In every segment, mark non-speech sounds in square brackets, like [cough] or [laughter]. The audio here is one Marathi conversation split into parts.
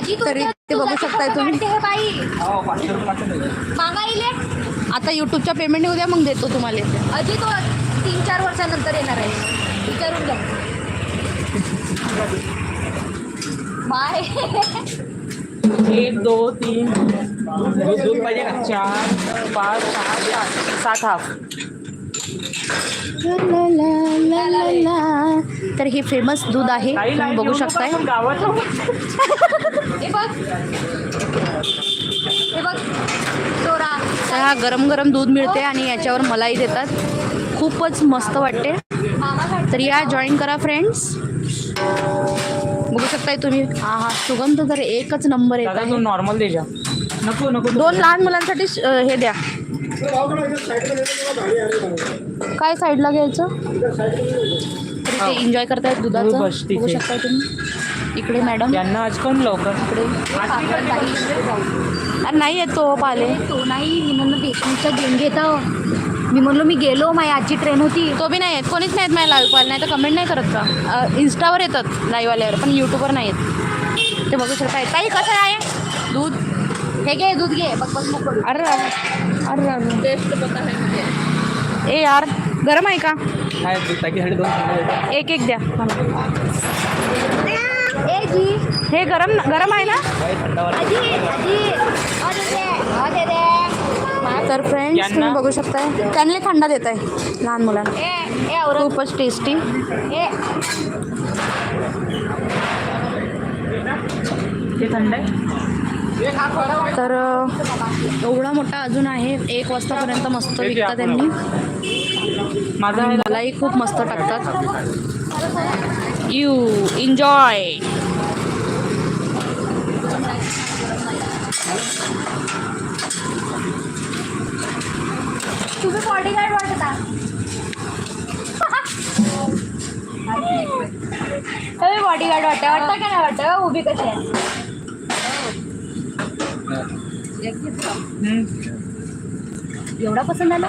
तरी ते बघू शकताय तुम्ही. हे बाई? हो पाचशे रुपये लागतात त्याचे. मागा इले? आता यूट्यूबच्या पेमेंट येऊ द्या मग देतो तुम्हाला. अजी तो तीन चार वर्षानंतर येणार आहे. विचारून घ्या माय एक दोन तीन. दूध पाहिजे का? चार पाच सहा सात. सात हाफ ला, ला, ला, ला, ला. तर हे फेमस दूध आहे तुम्ही बघू शकताय. [laughs] हे बघ. हे बघ. चोरा तर हा गरम गरम दूध मिळते आणि याच्यावर मलाई देतात. खूपच मस्त वाटते. तर या जॉईन करा फ्रेंड्स. बघू शकताय तुम्ही. हा हा सुगंध तर एकच नंबर येत आहे. नॉर्मल दे जा. नको नको दोन लहान मुलांसाठी श- अं, हे द्या. काय साईडला घ्यायचं? तरी ते एन्जॉय करतायत दुधाचं. हो, बस. बघू शकताय तुम्ही. इकडे मॅडम. यांना आज कोण लवकर? इकडे. अरे नाही येत तो पाले तो नाही मी म्हणलं देशमुखच्या देणगी येतं मी म्हणलो मी गेलो माझी आजची ट्रेन होती. तो बी नाही येत. कोणीच नाही येत माझ्या लाईव्ह कॉल नाही तर कमेंट नाही करत का? इन्स्टावर येतात लाईव्ह आल्यावर पण यूट्यूबवर नाही येत. ते बघू शकताय ताई कसं आहे? दूध? हे घे दूध घे. बघ बघ अरे अरे अरे ए यार गरम आहे का. एक एक द्या. मला. ए जी. हे गरम गरम आहे ना? दे दे. तर फ्रेंड्स तुम्ही बघू शकताय. त्यांना थंडा देत आहे लहान मुलांना. ए ए औरत खूपच टेस्टी थंड आहे. तर एवढा मोठा अजून आहे. एक वाजतापर्यंत मस्त विकतात त्यांनी माझा आणि आहे मलाही खूप मस्त टाकतात. यू एन्जॉय तुम्ही बॉडीगार्ड वाटता तुम्ही बॉडीगार्ड वाटता वाटतं का नाही वाटतं? उभी कशी आहे? हम्म. एवढा पसंत आला?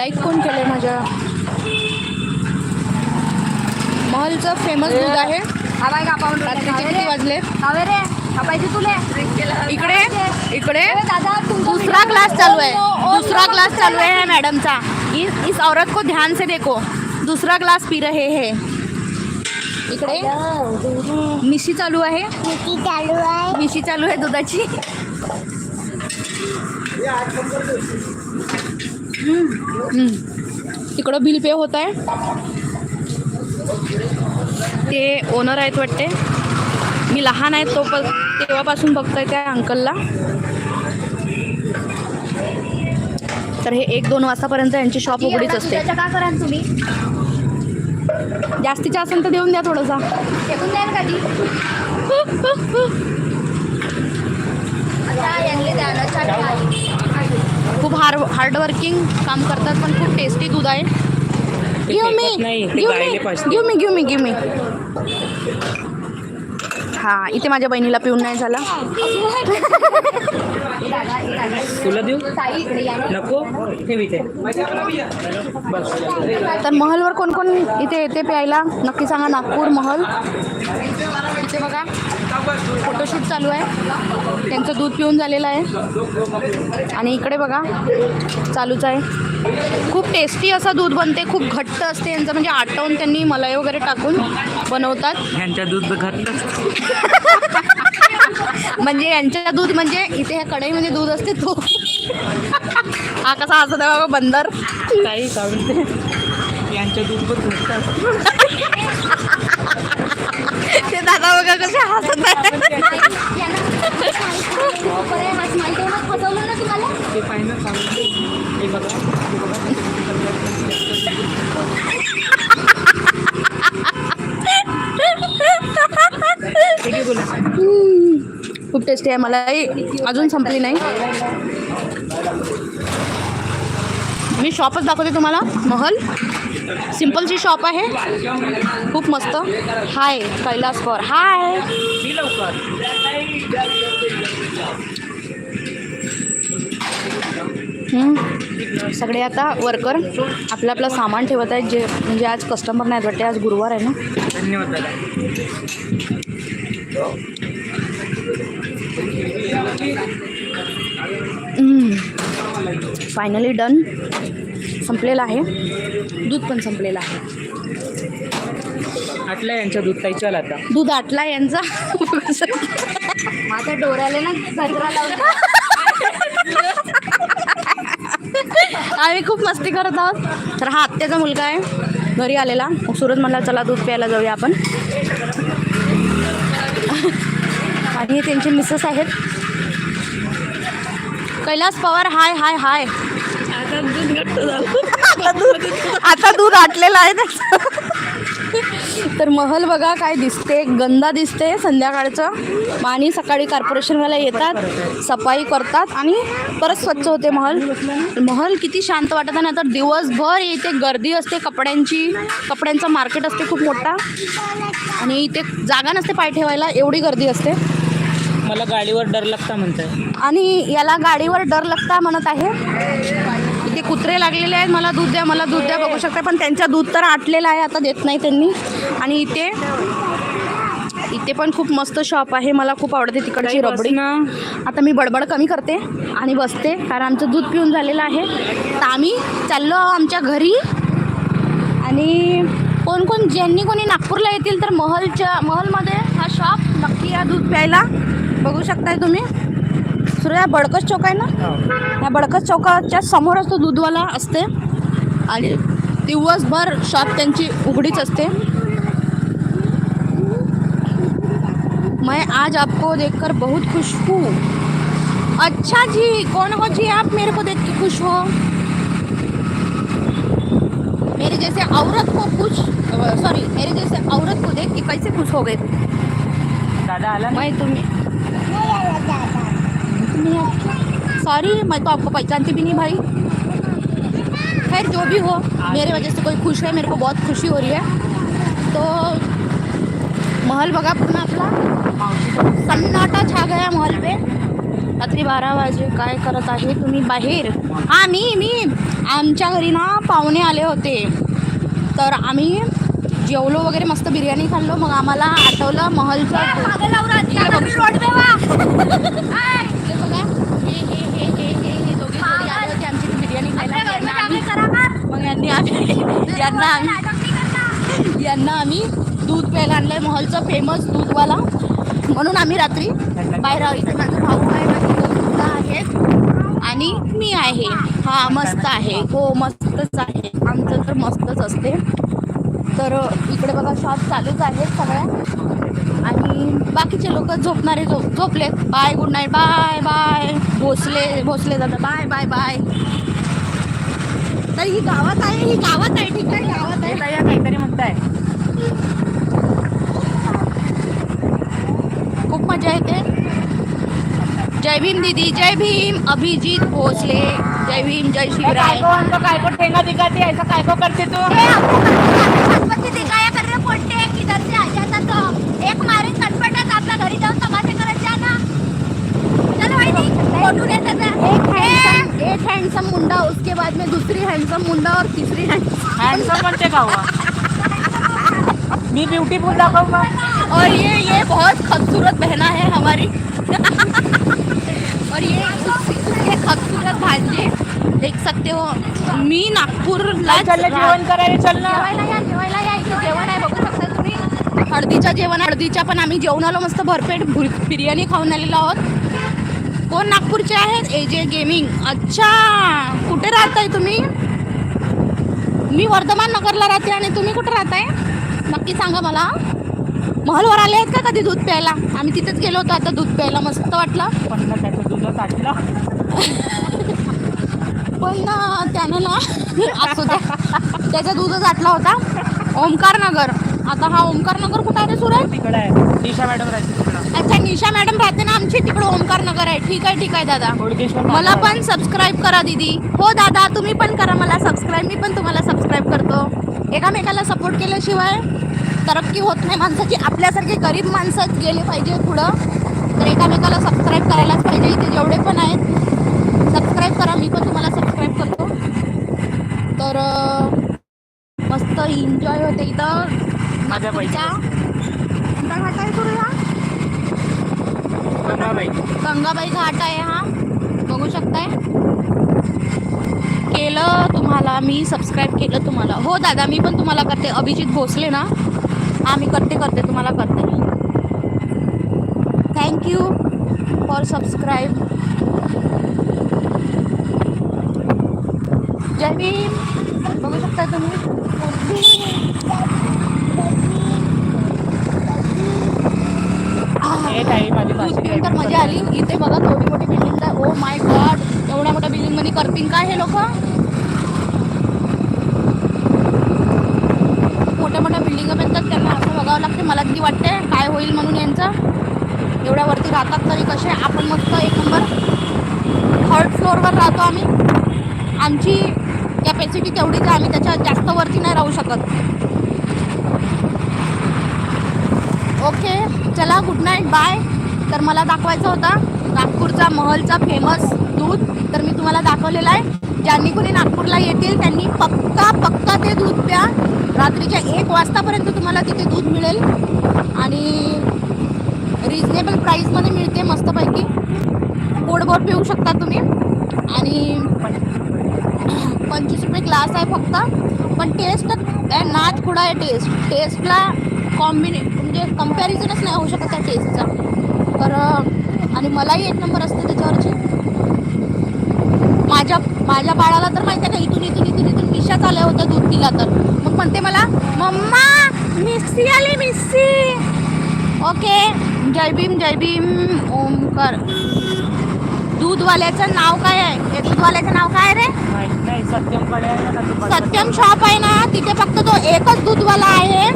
लाईक कोण केलंय माझ्या? महलचं फेमस दूध आहे. हा रात्रीचे किती वाजले? हवे रे. कापायची तुले. इकडे? इकडे? दूसरा क्लास चालू है ओ, दूसरा क्लास चालू है मैडमचा इस इस औरत को ध्यान से देखो. दूसरा क्लास पी रहे हैं. इकडे? मिशी चालू आहे. चालू आहे. मिशी चालू आहे दुधाची. तिकडं बिल पे होत आहे. ते ओनर आहेत वाटते. मी लहान आहे तो पण तेव्हापासून बघताय त्या अंकलला तर हे एक दोन वाजतापर्यंत यांची शॉप उघडीच असते. का कराल तुम्ही? जास्तीच्या असेल तर देऊन द्या थोडंसा [laughs] फेकून द्याल का ती आता यांनी द्यायला चाट खूप हार्ड हार्डवर्किंग काम करतात पण खूप टेस्टी दूध आहे. गिव मी गायले मी give me give me give me हा इथे माझ्या बहिणीला पिऊन नाही झाला. तुला देऊ. नको? तर महलवर कोण कोण इथे येते प्यायला? नक्की सांगा नागपूर महल. इथे बघा फोटोशूट चालू आहे. त्यांचं दूध पिऊन झालेलं आहे. आणि इकडे बघा चालूच आहे. खूप टेस्टी असं दूध बनते खूप घट्ट असते. यांचं म्हणजे आटवून त्यांनी मलाई वगैरे टाकून बनवतात. यांच्या दूध घातलं [laughs] म्हणजे यांच्या दूध म्हणजे इथे ह्या कढईमध्ये दूध असते तो [laughs] हा कसा आहे बाबा बंदर. काही यांच्या दूध पण घट्ट असतं. [laughs] ते दादा बघा कसे हसत आहे यांना बरं, हा smile करूनच फसवलं ना तुम्हाला ते पाहिजे चालते हे बघा हे बघा. ठीक आहे बोला खूप टेस्टी आहे. मलाही अजून संपली नाही. मी शॉपच दाखवते तुम्हाला. महल. सिम्पलची शॉप आहे. खूप मस्त. हाय कैलास कौर. हाय सगळे आता वर्कर आपलं आपलं सामान ठेवत आहेत जे म्हणजे आज कस्टमर नाहीत वाटते. आज गुरुवार आहे ना. धन्यवाद फायनली डन संपलेलं आहे. दूध पण संपलेलं आहे. आटलं यांच्या दूध ताई चल आता. दूध आटला यांचा. माझ्या डोळ्याला ना गजरा लावला आम्ही खूप मस्ती करत आहोत. तर हा आत्याचा मुलगा आहे. घरी आलेला. सूरज म्हणला चला दूध प्यायला जाऊया आपण. आणि हे त्यांचे मिसेस आहेत. कैलास पवार हाय हाय हाय. आता दूध आटलेलं आहे त्याचं तर महल बघा काय दिसते गंदा दिसते संध्याकाळचं. आणि सकाळी कॉर्पोरेशनवाला येतात सफाई करतात आणि परत स्वच्छ होते महल. महल किती शांत वाटत आहे ना. तर दिवसभर इथे गर्दी असते कपड्यांची कपड्यांचं मार्केट असते खूप मोठा. आणि इथे जागा नसते पाय ठेवायला एवढी गर्दी असते. मला गाडीवर डर लागता म्हणताय? आणि याला गाडीवर डर लागता म्हणत आहे. इथे कुत्रे लागलेले आहेत. मला दूध द्या मला दूध द्या बघू शकता पण त्यांच्या दूध तर आटलेलं आहे आता देत नाही त्यांनी. आणि इथे इथे पण खूप मस्त शॉप आहे. मला खूप आवडते तिकडची रबडी. ना? आता मी बडबड कमी करते आणि बसते कारण आमचं दूध पिऊन झालेलं आहे. तर आम्ही चाललो आमच्या घरी. आणि कोण कोण ज्यांनी कोणी नागपूरला येतील तर महलच्या महलमध्ये हा शॉप नक्की या दूध प्यायला. बघू शकताय तुम्ही. सुरू या बडकस चौक आहे ना? या बडकस चौकाच्या समोरच तो दूधवाला असते. आणि दिवसभर शॉप त्यांची उघडीच असते. मैं आज आपको देखकर बहुत खुश हूँ. अच्छा जी कौन हो जी आप मेरे को देख के खुश हो? मेरे जैसे औरत को खुश सॉरी मेरे जैसे औरत को देख के कैसे खुश हो गए? दादा आला मैं तुम्हें सॉरी मैं तो आपको पहचानती भी नहीं भाई। खैर जो भी हो मेरे वजह से कोई खुश है मेरे को बहुत खुशी हो रही है। तो महल बघा पूर्ण आपला सन्नाटा छा गया महल पे। रात्री बारा वाजे काय करत आहे तुम्ही बाहेर? हां मी मी. आमच्या घरी ना पाहुणे आले होते. तर आम्ही जेवलो वगैरे मस्त बिर्याणी खाल्लो. मग आम्हाला आठवलं होते आमची बिर्याणी खायला. यांना आम्ही- मग यांनी आम्ही यांना आम्ही यांना आम्ही दूध प्यायला आणलंय महलचं फेमस दूधवाला. म्हणून आम्ही रात्री बाहेर आलो. इथे माझा भाऊ आहे माझी आहेत. आणि मी आहे. हा मस्त आहे. हो मस्तच आहे. आमचं तर मस्तच असते. तर इकडे बघा शॉप चालूच आहेत सगळ्या. आणि बाकीचे लोक झोपणारे झोप झोपले. Bye good night bye bye Bhosale Bhosale दादा बाय बाय बाय तर ही गावात आहे ही गावात आहे ठीक आहे गावात आहे. काहीतरी म्हणताय. खूप मजा येते. जय भीम दीदी जय भीम. अभिजीत भोसले. जय भीम जय शिवराय. काय को ठेंगा दिखाती ऐसा काय को करते तू? गणपती दिखाया कर रहे पोट्टे किधर से आ जाता तो एक मारे चटपटात आपल्या घरी जाऊन तमाशे करत जा ना? चलो भाई नहीं फोटो लेते थे एक हैंडसम एक हैंडसम मुंडा उसके बाद में दूसरी हैंडसम मुंडा और तीसरी हैंडसम हँडसम म्हणते का हुआ मी ब्युटीफुल दाखव का और ये ये बहुत खूबसूरत बहना है हमारी. और ये उसके खूबसूरत भांजे. देख सकते हो. मी नागपूरला जेवण करायला चल ना जेवायला या जेवायला या. इथे जेवण आहे. बघू शकता तुम्ही. हळदीच्या जेवण हळदीच्या पण आम्ही जेवण आलो. मस्त भरपेट भुर- बिर्याणी खाऊन आलेलो आहोत. कोण नागपूरचे आहेत? ए जे गेमिंग अच्छा! कुठे राहताय तुम्ही? मी वर्धमान नगरला राहते आणि तुम्ही कुठे राहताय? नक्की सांगा मला. महलवर आले आहेत का कधी दूध प्यायला? आम्ही तिथेच गेलो होतो आता दूध प्यायला मस्त वाटलं. पण ना त्याचं दूध साठला पण ना त्यानं ना असू द्या त्याचा दूधच आटला होता. ओमकार नगर. आता हा ओमकार नगर कुठं आहे रे सुरज तिकडे आहे. निशा मॅडम राहते अच्छा निशा मॅडम राहते ना आमची तिकडे ओमकार नगर आहे. ठीक आहे ठीक आहे दादा. मला पण सबस्क्राईब करा दीदी. हो दादा तुम्ही पण करा मला सबस्क्राईब मी पण तुम्हाला सबस्क्राईब करतो. एकामेकाला सपोर्ट केल्याशिवाय तरक्की होत नाही माणसाची आपल्यासारखे गरीब माणसं गेले पाहिजे पुढं तर एकामेकाला सबस्क्राईब करायलाच पाहिजे. इथे जेवढे पण आहेत सबस्क्राईब करा. मी पण तुम्हाला सबस्क्राईब करतो. तर मस्त एन्जॉय होते इथं. माझ्या घाट आहे तुला गंगाबाई. गंगाबाई घाट आहे हा. बघू शकताय. केलं तुम्हाला मी सबस्क्राईब केलं तुम्हाला. हो दादा मी पण तुम्हाला करते. अभिजित भोसले ना? हा मी करते करते तुम्हाला करते. Thank you for subscribe Jai Bhim. बघू शकता तुम्ही? तर मजा आली. इथे बघा थोडी मोठी बिल्डिंग ओ माय गॉड एवढ्या मोठ्या बिल्डिंगमध्ये करतील काय हे लोक? मोठ्या मोठ्या बिल्डिंग बनतात त्यांना असं बघावं लागते मला किती वाटते काय होईल म्हणून यांचं. एवढ्या वरती राहतात तरी कसे आपण मस्त एक नंबर थर्ड फ्लोअरवर राहतो आम्ही. आमची कॅपॅसिटी तेवढीच आहे आम्ही त्याच्या जास्त वरती नाही राहू शकत. ओके चला गुड नाईट बाय तर मला दाखवायचं होता नागपूरचा महलचा फेमस दूध तर मी तुम्हाला दाखवलेला आहे. ज्यांनी कोणी नागपूरला येतील त्यांनी पक्का पक्का ते दूध प्या. रात्रीच्या एक वाजतापर्यंत तुम्हाला तिथे दूध मिळेल. आणि रिजनेबल प्राईसमध्ये मिळते मस्तपैकी. गोडगोड पिऊ शकता तुम्ही. आणि पंचवीस रुपये ग्लास आहे फक्त. पण टेस्ट काय नाच खुडा आहे टेस्ट टेस्टला कॉम्बिने म्हणजे कम्पॅरिझनच नाही होऊ शकत त्या टेस्टचा तर आणि मलाही एक नंबर असते त्याच्यावरची. माझ्या माझ्या बाळाला तर माहिती आहे का इथून इथून इथून इथून मिशाच आल्या होत्या दूध दिला तर. मग म्हणते मला मम्मा मिस्सी आली मिस्सी. ओके जय भीम जय भीम ओमकार. दूधवाल्याचं नाव काय आहे? दूधवाल्याचं नाव काय रे? सत्यम शॉप आहे ना तिथे फक्त तो एकच दूधवाला आहे.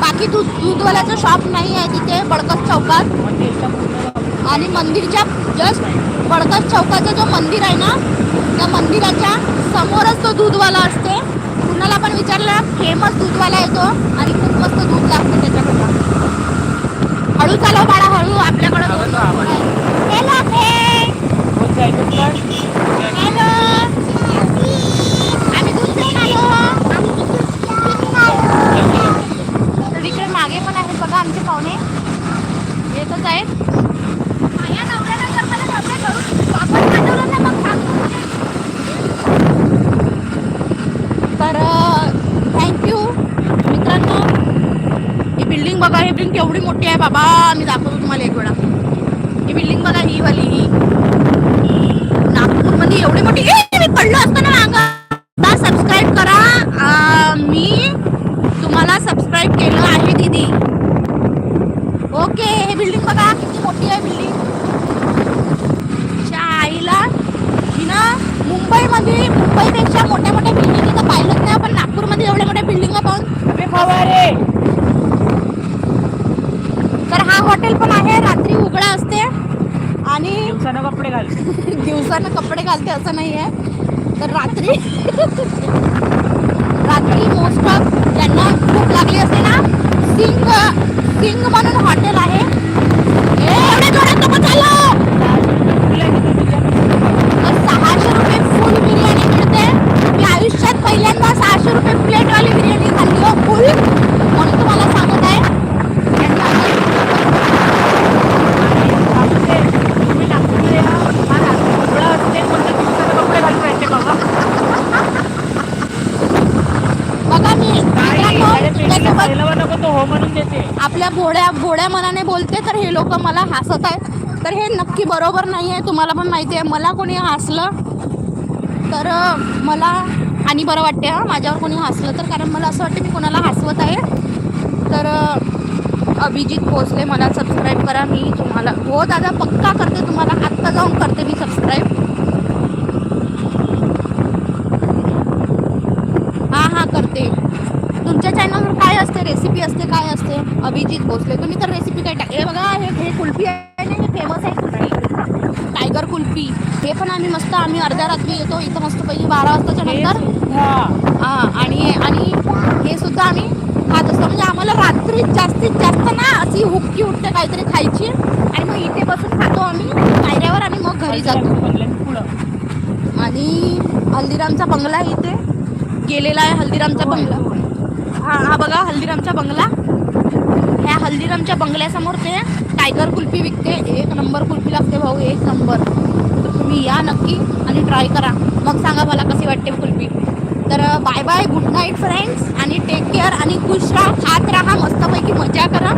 बाकी दूध दूधवाल्याचं शॉप नाही आहे तिथे बडकत चौकात. आणि मंदिरच्या जस्ट बडकत चौकाचं जो मंदिर आहे ना त्या मंदिराच्या समोरच तो दूधवाला असते. कुणाला पण विचारलं फेमस दूधवाला आहे तो आणि खूप मस्त दूध लागतं त्याच्याकडं हळू चालव बाळा हळू आपल्याकडं आम्ही दूध घेऊन आलो. तर इकडे मागे पण आहेत बघा आमचे पाहुणे. येतच आहेत माझ्या नवऱ्यानं जर मला कपडे घालून वापस पाठवलं ना मग सांगतो. तर थँक्यू मित्रांनो ही बिल्डिंग बघा ही बिल्डिंग केवढी मोठी आहे बाबा. मी दाखवतो तुम्हाला एक वेळा. ही बिल्डिंग बघा ही वाली ही. नागपूरमध्ये एवढी मोठी मी पडलो असतो ना मागं सबस्क्राईब करा. मी तुम्हाला सबस्क्राईब केलं आहे दीदी. ओके हे बिल्डिंग बघा किती मोठी आहे बिल्डिंग आईला ही ना मुंबईमध्ये मुंबईपेक्षा मोठ्या मोठ्या बिल्डिंग इथं पाहिलंच नाही आपण नागपूरमध्ये एवढ्या मोठ्या बिल्डिंग पाहून. अबे फवारे तर हा हॉटेल पण आहे रात्री उघडा असते. आणि दिवसानं कपडे घाल. [laughs] दिवसानं कपडे घालते असं नाही आहे. तर रात्री [laughs] रात्री मोस्ट ऑफ ज्यांना भूक लागली असते ना सिंग सिंग म्हणून हॉटेल आहे ए, एवढ्या जोरात नको चालव. तर सहाशे रुपये फुल बिर्याणी मिळते मी आयुष्यात पहिल्यांदा सहाशे रुपये प्लेटवाली बिर्याणी खाल्ली हो फुल म्हणून तुम्हाला सांगत आहे तुम्ही नागपूरला या हा नागपूरला असते कोणत्या दिवसानं कपडे घालून राहायचे बाबा बघा मी मित्रांनो, तुमच्यासोबत पहिलं नको तो हो म्हणून देते आपल्या भोड्या भोड्या मनाने बोलते तर हे लोक मला हसत आहेत. तर हे नक्की बरोबर नाही आहे तुम्हाला पण माहिती आहे. मला कोणी हसलं तर मला आणि बरं वाटते हां माझ्यावर कोणी हसलं तर. कारण मला असं वाटतं मी कोणाला हसवत आहे. तर अभिजित भोसले मला सबस्क्राईब करा. मी तुम्हाला हो दादा पक्का करते. तुम्हाला आत्ता जाऊन करते मी सबस्क्राईब हां हां करते. काय असते? रेसिपी असते काय असते? अभिजित भोसले. तुम्ही तर रेसिपी काय टाक हे बघा हे हे कुल्फी आहे ना हे फेमस आहे कुल्फी. टायगर कुल्फी. हे पण आम्ही मस्त आम्ही अर्ध्या रात्री येतो इथं मस्त पहिली बारा वाजताच्या नंतर. हां आणि आणि हे सुद्धा आम्ही खात असतो. म्हणजे आम्हाला रात्री जास्तीत जास्त ना अशी हुक्की उठते काहीतरी खायची. आणि मग इथे बसून खातो आम्ही. पायऱ्यावर आणि मग घरी जातो. पुढं. आणि हल्दीरामचा बंगला इथे. गेलेला आहे हल्दीरामचा बंगला. हा बघा हल्दीरामचा बंगला. ह्या हल्दीरामच्या बंगल्यासमोर ते टायगर कुल्फी विकते. एक नंबर कुल्फी लागते भाऊ एक नंबर तर तुम्ही या नक्की आणि ट्राय करा. मग सांगा मला कशी वाटते कुल्फी. तर bye bye good night friends आणि टेक केअर आणि खुश राहा. खात राहा मस्तपैकी मजा करा.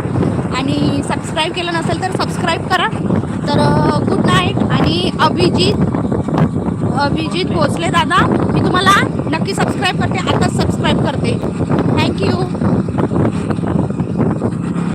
आणि सबस्क्राईब केलं नसेल तर सबस्क्राईब करा. तर गुड नाईट आणि अभिजित अभिजित भोसले दादा मी तुम्हाला नक्की सबस्क्राईब करते आताच सबस्क्राईब करते. थँक्यू